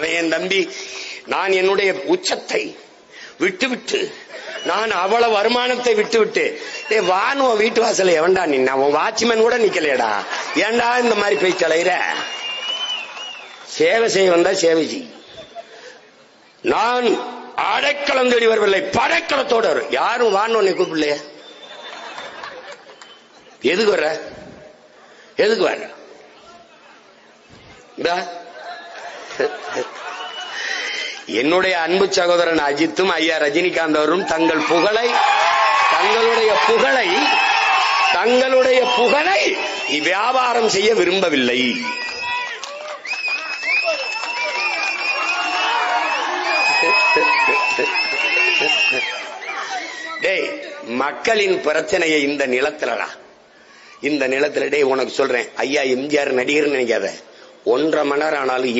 அவன் என் தம்பி. நான் என்னுடைய உச்சத்தை விட்டுவிட்டு நான் அவ்வளவு வருமானத்தை விட்டு விட்டு வான் உன் வீட்டு வாசல எவன்டா நின்ன? உன் வாட்ச்மேன் கூட நிக்கலையடா. ஏன்டா இந்த மாதிரி போய் கலையிற சேவை செய்ய வந்தா சேவை செய். நான் அடைக்கலம் தேடி வரவில்லை. படைக்கலத்தோட வரும் யாரும் வான் உன்னை கூப்பிடலையே? எதுக்கு வர்ற? எதுக்கு வர்ற? என்னுடைய அன்பு சகோதரன் அஜித்தும் ஐயா ரஜினிகாந்த் அவரும் தங்கள் புகழை தங்களுடைய புகழை தங்களுடைய புகழை வியாபாரம் செய்ய விரும்பவில்லை. டேய் மக்களின் பிரச்சனையை இந்த நிலத்துலடா. இந்த நிலத்துல டேய் உனக்கு சொல்றேன். ஐயா எம்ஜிஆர் நடிகர் நினைக்காத. ஒன்றரை மணி நேரம் ஆனாலும்